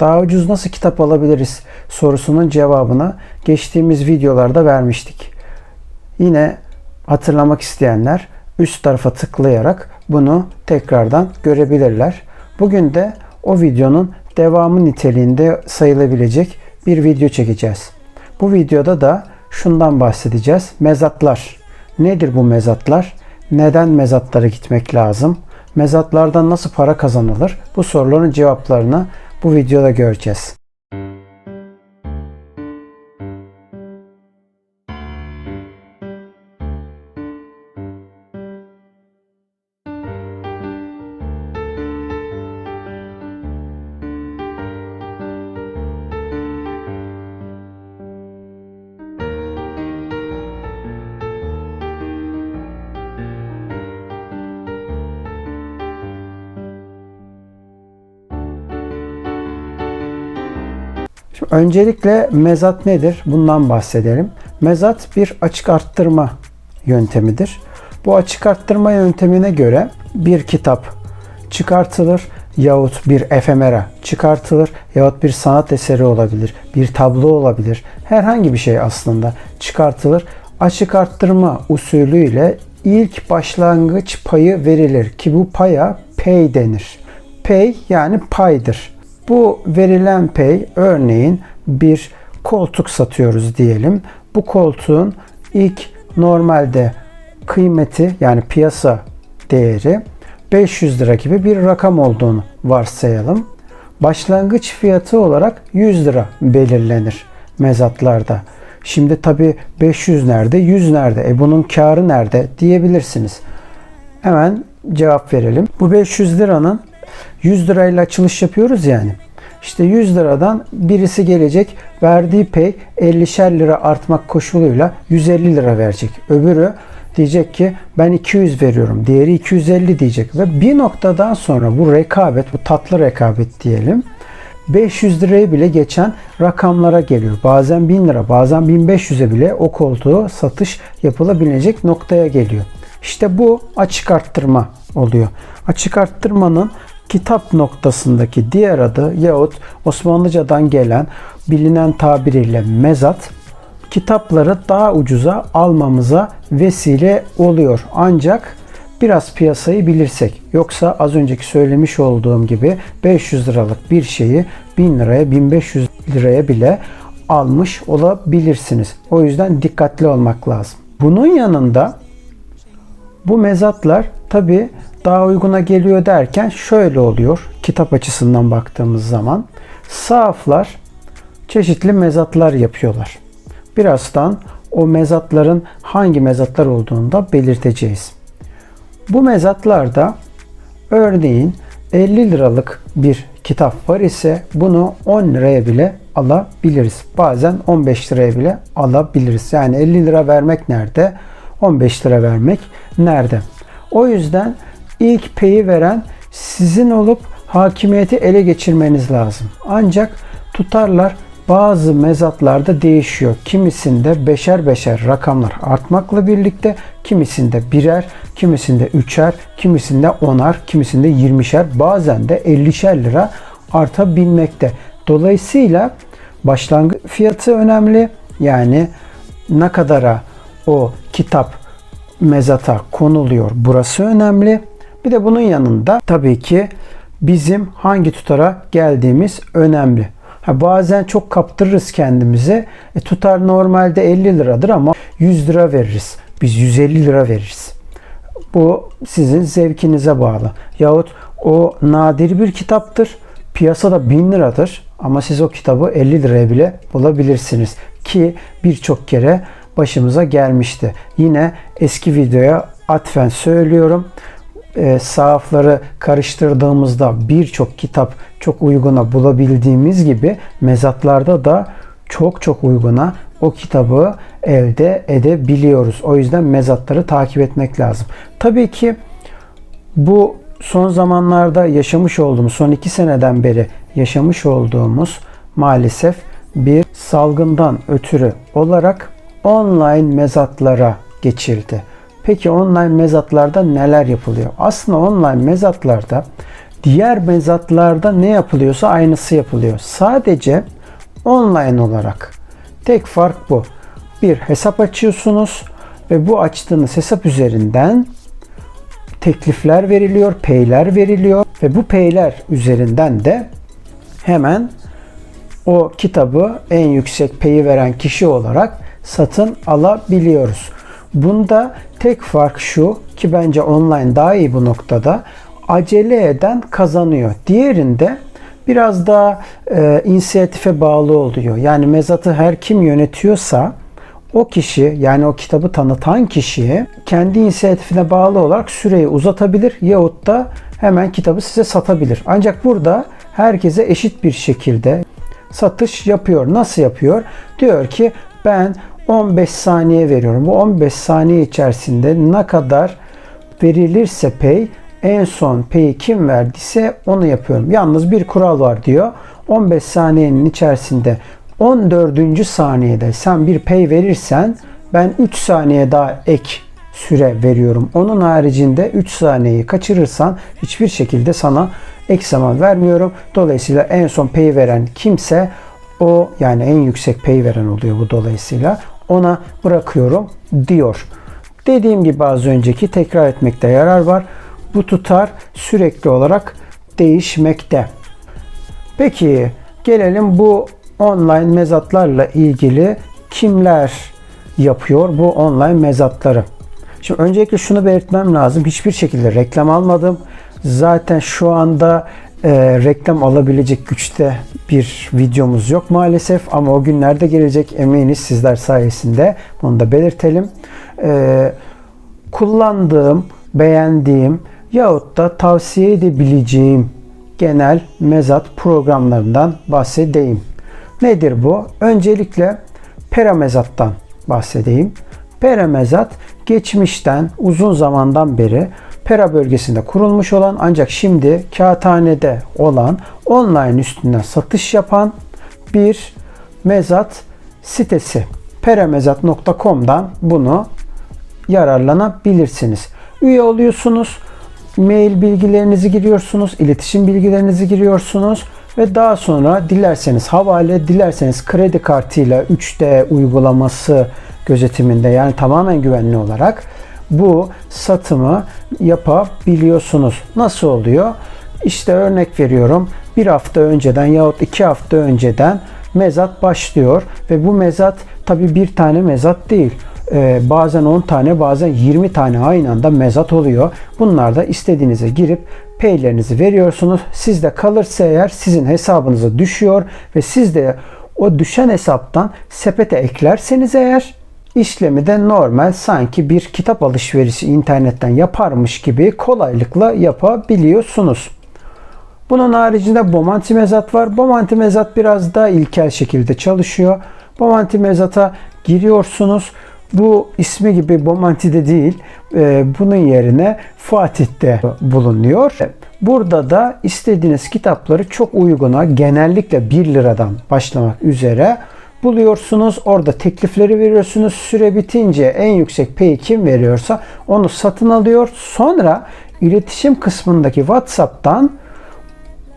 daha ucuz nasıl kitap alabiliriz sorusunun cevabını geçtiğimiz videolarda vermiştik. Yine hatırlamak isteyenler üst tarafa tıklayarak bunu tekrardan görebilirler. Bugün de o videonun devamı niteliğinde sayılabilecek bir video çekeceğiz. Bu videoda da şundan bahsedeceğiz. Mezatlar. Nedir bu mezatlar? Neden mezatlara gitmek lazım? Mezatlardan nasıl para kazanılır? Bu soruların cevaplarını bu videoda göreceğiz. Şimdi öncelikle mezat nedir? Bundan bahsedelim. Mezat bir açık arttırma yöntemidir. Bu açık arttırma yöntemine göre bir kitap çıkartılır yahut bir efemera çıkartılır yahut bir sanat eseri olabilir, bir tablo olabilir. Herhangi bir şey aslında çıkartılır. Açık arttırma usulüyle ilk başlangıç payı verilir ki bu paya pay denir. Pay yani paydır. Bu verilen pay örneğin bir koltuk satıyoruz diyelim. Bu koltuğun ilk normalde kıymeti yani piyasa değeri 500 lira gibi bir rakam olduğunu varsayalım. Başlangıç fiyatı olarak 100 lira belirlenir mezatlarda. Şimdi tabi 500 nerede, 100 nerede, e bunun karı nerede diyebilirsiniz. Hemen cevap verelim. Bu 500 liranın 100 lirayla açılış yapıyoruz yani. İşte 100 liradan birisi gelecek verdiği pay 50'şer lira artmak koşuluyla 150 lira verecek. Öbürü diyecek ki ben 200 veriyorum. Diğeri 250 diyecek ve bir noktadan sonra bu rekabet, bu tatlı rekabet diyelim. 500 lirayı bile geçen rakamlara geliyor. Bazen 1000 lira, bazen 1500'e bile o koltuğu satış yapılabilecek noktaya geliyor. İşte bu açık arttırma oluyor. Açık arttırmanın kitap noktasındaki diğer adı yahut Osmanlıcadan gelen bilinen tabiriyle mezat kitapları daha ucuza almamıza vesile oluyor. Ancak biraz piyasayı bilirsek. Yoksa az önceki söylemiş olduğum gibi 500 liralık bir şeyi 1000 liraya 1500 liraya bile almış olabilirsiniz. O yüzden dikkatli olmak lazım. Bunun yanında bu mezatlar tabi daha uyguna geliyor derken şöyle oluyor. Kitap açısından baktığımız zaman sahaflar çeşitli mezatlar yapıyorlar. Birazdan o mezatların hangi mezatlar olduğunu da belirteceğiz. Bu mezatlarda örneğin 50 liralık bir kitap var ise bunu 10 liraya bile alabiliriz. Bazen 15 liraya bile alabiliriz. Yani 50 lira vermek nerede? 15 lira vermek nerede? O yüzden ilk peyi veren sizin olup hakimiyeti ele geçirmeniz lazım. Ancak tutarlar bazı mezatlarda değişiyor. Kimisinde beşer beşer rakamlar artmakla birlikte kimisinde birer, kimisinde üçer, kimisinde onar, kimisinde yirmişer, bazen de ellişer lira artabilmekte. Dolayısıyla başlangıç fiyatı önemli. Yani ne kadara o kitap mezata konuluyor burası önemli. Bir de bunun yanında tabii ki bizim hangi tutara geldiğimiz önemli. Ha, bazen çok kaptırırız kendimize. E, tutar normalde 50 liradır ama 100 lira veririz. Biz 150 lira veririz. Bu sizin zevkinize bağlı. Yahut o nadir bir kitaptır. Piyasada 1000 liradır. Ama siz o kitabı 50 liraya bile bulabilirsiniz. Ki birçok kere başımıza gelmişti. Yine eski videoya atfen söylüyorum e, sahafları karıştırdığımızda birçok kitap çok uyguna bulabildiğimiz gibi mezatlarda da çok çok uyguna o kitabı elde edebiliyoruz. O yüzden mezatları takip etmek lazım. Tabii ki bu son zamanlarda yaşamış olduğumuz, son iki seneden beri yaşamış olduğumuz maalesef bir salgından ötürü olarak online mezatlara geçildi. Peki online mezatlarda neler yapılıyor? Aslında online mezatlarda Diğer mezatlarda ne yapılıyorsa aynısı yapılıyor. Sadece online olarak. Tek fark bu. Bir hesap açıyorsunuz ve bu açtığınız hesap üzerinden teklifler veriliyor, payler veriliyor ve bu payler üzerinden de hemen o kitabı en yüksek payı veren kişi olarak satın alabiliyoruz. Bunda tek fark şu ki bence online daha iyi bu noktada acele eden kazanıyor. Diğerinde biraz daha e, inisiyatife bağlı oluyor. Yani mezatı her kim yönetiyorsa o kişi yani o kitabı tanıtan kişiye kendi inisiyatifine bağlı olarak süreyi uzatabilir yahut da hemen kitabı size satabilir. Ancak burada herkese eşit bir şekilde satış yapıyor. Nasıl yapıyor? Diyor ki ben 15 saniye veriyorum. Bu 15 saniye içerisinde ne kadar verilirse pay en son pay'i kim verdiyse onu yapıyorum. Yalnız bir kural var diyor. 15 saniyenin içerisinde 14. saniyede sen bir pay verirsen ben 3 saniye daha ek süre veriyorum. Onun haricinde 3 saniyeyi kaçırırsan hiçbir şekilde sana ek zaman vermiyorum. Dolayısıyla en son pay veren kimse o yani en yüksek pay veren oluyor bu dolayısıyla ona bırakıyorum diyor. Dediğim gibi az önceki tekrar etmekte yarar var. Bu tutar sürekli olarak değişmekte. Peki gelelim bu online mezatlarla ilgili kimler yapıyor bu online mezatları? Şimdi öncelikle şunu belirtmem lazım. Hiçbir şekilde reklam almadım. Zaten şu anda e, reklam alabilecek güçte bir videomuz yok maalesef ama o günlerde gelecek eminiz sizler sayesinde. Bunu da belirtelim. E, kullandığım, beğendiğim yahut da tavsiye edebileceğim genel mezat programlarından bahsedeyim. Nedir bu? Öncelikle Peramezat'tan bahsedeyim. Peramezat geçmişten uzun zamandan beri Pera bölgesinde kurulmuş olan ancak şimdi kağıthanede olan online üstünden satış yapan bir mezat sitesi. peramezat.com'dan bunu yararlanabilirsiniz. Üye oluyorsunuz. Mail bilgilerinizi giriyorsunuz, iletişim bilgilerinizi giriyorsunuz ve daha sonra dilerseniz havale, dilerseniz kredi kartıyla 3D uygulaması gözetiminde yani tamamen güvenli olarak bu satımı yapabiliyorsunuz. Nasıl oluyor? İşte örnek veriyorum. Bir hafta önceden yahut iki hafta önceden mezat başlıyor ve bu mezat tabi bir tane mezat değil. Ee, bazen 10 tane bazen 20 tane aynı anda mezat oluyor. Bunlar da istediğinize girip paylerinizi veriyorsunuz. Sizde kalırsa eğer sizin hesabınıza düşüyor ve siz de o düşen hesaptan sepete eklerseniz eğer işlemi de normal sanki bir kitap alışverişi internetten yaparmış gibi kolaylıkla yapabiliyorsunuz. Bunun haricinde Bomanti mezat var. Bomanti mezat biraz daha ilkel şekilde çalışıyor. Bomanti mezata giriyorsunuz. Bu ismi gibi Bomanti'de değil, e, bunun yerine Fatih'te bulunuyor. Burada da istediğiniz kitapları çok uyguna, genellikle 1 liradan başlamak üzere buluyorsunuz. Orada teklifleri veriyorsunuz. Süre bitince en yüksek pay'i kim veriyorsa onu satın alıyor. Sonra iletişim kısmındaki WhatsApp'tan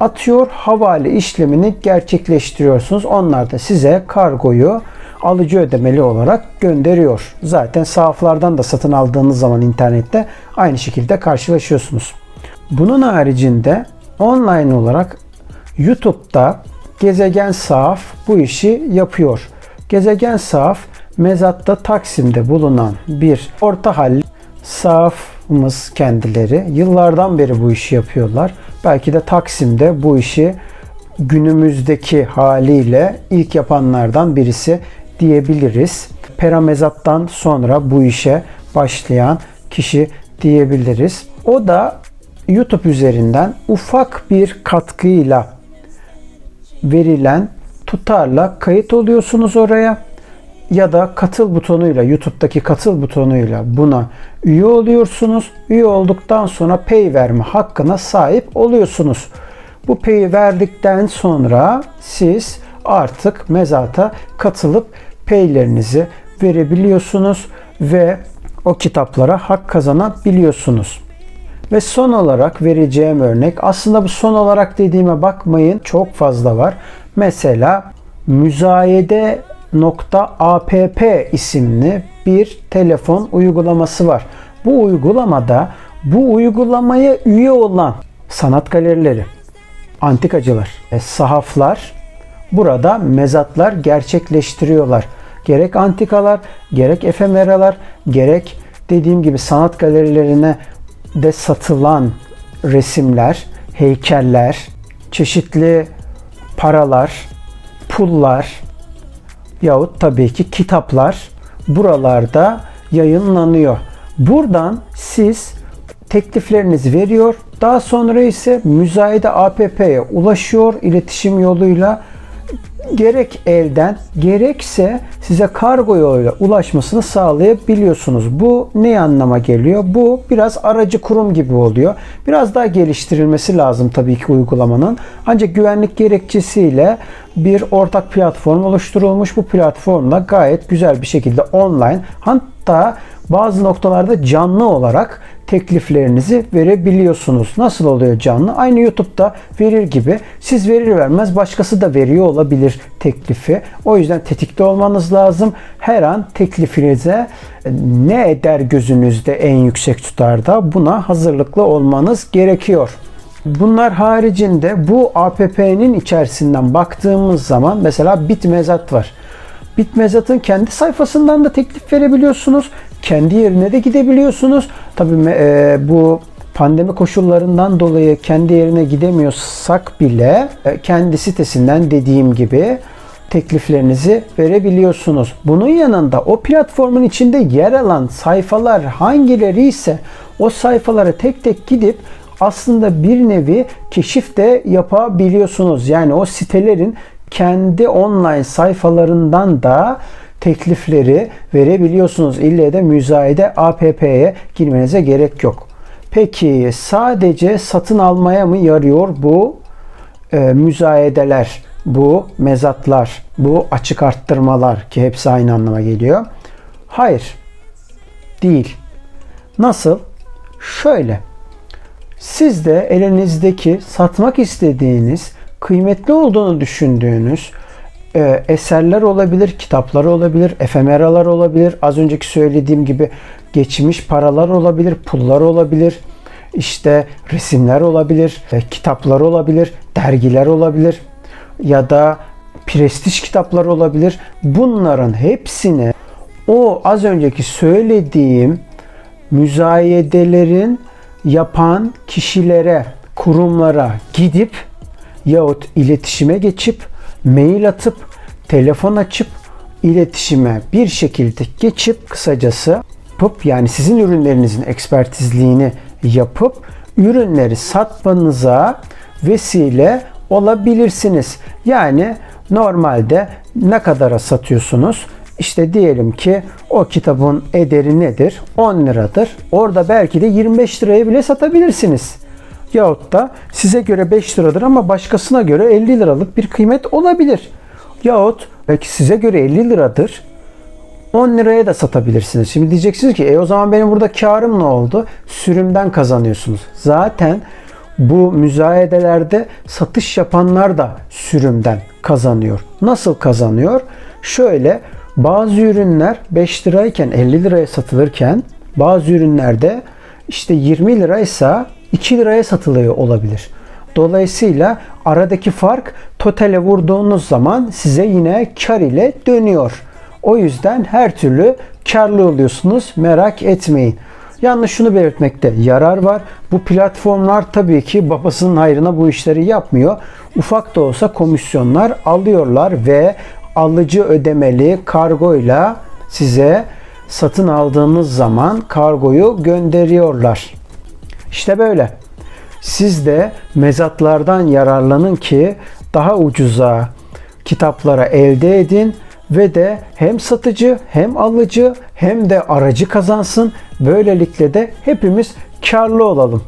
atıyor havale işlemini gerçekleştiriyorsunuz. Onlar da size kargoyu alıcı ödemeli olarak gönderiyor. Zaten sahaflardan da satın aldığınız zaman internette aynı şekilde karşılaşıyorsunuz. Bunun haricinde online olarak YouTube'da Gezegen Sahaf bu işi yapıyor. Gezegen Sahaf Mezat'ta Taksim'de bulunan bir orta hal sahafımız kendileri. Yıllardan beri bu işi yapıyorlar. Belki de Taksim'de bu işi günümüzdeki haliyle ilk yapanlardan birisi diyebiliriz. Peramezat'tan sonra bu işe başlayan kişi diyebiliriz. O da YouTube üzerinden ufak bir katkıyla verilen tutarla kayıt oluyorsunuz oraya ya da katıl butonuyla YouTube'daki katıl butonuyla buna üye oluyorsunuz. Üye olduktan sonra pay verme hakkına sahip oluyorsunuz. Bu pay'i verdikten sonra siz artık mezata katılıp paylerinizi verebiliyorsunuz ve o kitaplara hak kazanabiliyorsunuz. Ve son olarak vereceğim örnek aslında bu son olarak dediğime bakmayın çok fazla var. Mesela müzayede.app isimli bir telefon uygulaması var. Bu uygulamada bu uygulamaya üye olan sanat galerileri, antikacılar, sahaflar burada mezatlar gerçekleştiriyorlar. Gerek antikalar, gerek efemeralar, gerek dediğim gibi sanat galerilerine de satılan resimler, heykeller, çeşitli paralar, pullar yahut tabii ki kitaplar buralarda yayınlanıyor. Buradan siz tekliflerinizi veriyor. Daha sonra ise müzayede APP'ye ulaşıyor iletişim yoluyla gerek elden gerekse size kargo yoluyla ulaşmasını sağlayabiliyorsunuz. Bu ne anlama geliyor? Bu biraz aracı kurum gibi oluyor. Biraz daha geliştirilmesi lazım tabii ki uygulamanın. Ancak güvenlik gerekçesiyle bir ortak platform oluşturulmuş. Bu platformda gayet güzel bir şekilde online hatta bazı noktalarda canlı olarak tekliflerinizi verebiliyorsunuz. Nasıl oluyor canlı? Aynı YouTube'da verir gibi. Siz verir vermez başkası da veriyor olabilir teklifi. O yüzden tetikte olmanız lazım. Her an teklifinize ne eder gözünüzde en yüksek tutarda buna hazırlıklı olmanız gerekiyor. Bunlar haricinde bu APP'nin içerisinden baktığımız zaman mesela Bitmezat var. Bitmezat'ın kendi sayfasından da teklif verebiliyorsunuz. Kendi yerine de gidebiliyorsunuz. Tabii e, bu pandemi koşullarından dolayı kendi yerine gidemiyorsak bile e, kendi sitesinden dediğim gibi tekliflerinizi verebiliyorsunuz. Bunun yanında o platformun içinde yer alan sayfalar hangileri ise o sayfalara tek tek gidip aslında bir nevi keşif de yapabiliyorsunuz. Yani o sitelerin kendi online sayfalarından da teklifleri verebiliyorsunuz. İlle de müzayede APP'ye girmenize gerek yok. Peki sadece satın almaya mı yarıyor bu e, müzayedeler, bu mezatlar, bu açık arttırmalar ki hepsi aynı anlama geliyor? Hayır. Değil. Nasıl? Şöyle. Siz de elinizdeki satmak istediğiniz kıymetli olduğunu düşündüğünüz e, eserler olabilir, kitaplar olabilir, efemeralar olabilir. Az önceki söylediğim gibi geçmiş paralar olabilir, pullar olabilir. işte resimler olabilir, e, kitaplar olabilir, dergiler olabilir ya da prestij kitaplar olabilir. Bunların hepsini o az önceki söylediğim müzayedelerin yapan kişilere, kurumlara gidip yahut iletişime geçip mail atıp telefon açıp iletişime bir şekilde geçip kısacası yapıp yani sizin ürünlerinizin ekspertizliğini yapıp ürünleri satmanıza vesile olabilirsiniz. Yani normalde ne kadara satıyorsunuz? İşte diyelim ki o kitabın ederi nedir? 10 liradır. Orada belki de 25 liraya bile satabilirsiniz. Yahut da size göre 5 liradır ama başkasına göre 50 liralık bir kıymet olabilir. Yahut belki size göre 50 liradır. 10 liraya da satabilirsiniz. Şimdi diyeceksiniz ki e o zaman benim burada karım ne oldu? Sürümden kazanıyorsunuz. Zaten bu müzayedelerde satış yapanlar da sürümden kazanıyor. Nasıl kazanıyor? Şöyle bazı ürünler 5 lirayken 50 liraya satılırken bazı ürünlerde işte 20 liraysa 2 liraya satılıyor olabilir. Dolayısıyla aradaki fark totale vurduğunuz zaman size yine kar ile dönüyor. O yüzden her türlü karlı oluyorsunuz. Merak etmeyin. Yalnız şunu belirtmekte yarar var. Bu platformlar tabii ki babasının hayrına bu işleri yapmıyor. Ufak da olsa komisyonlar alıyorlar ve alıcı ödemeli kargoyla size satın aldığınız zaman kargoyu gönderiyorlar. İşte böyle. Siz de mezatlardan yararlanın ki daha ucuza kitaplara elde edin ve de hem satıcı hem alıcı hem de aracı kazansın. Böylelikle de hepimiz karlı olalım.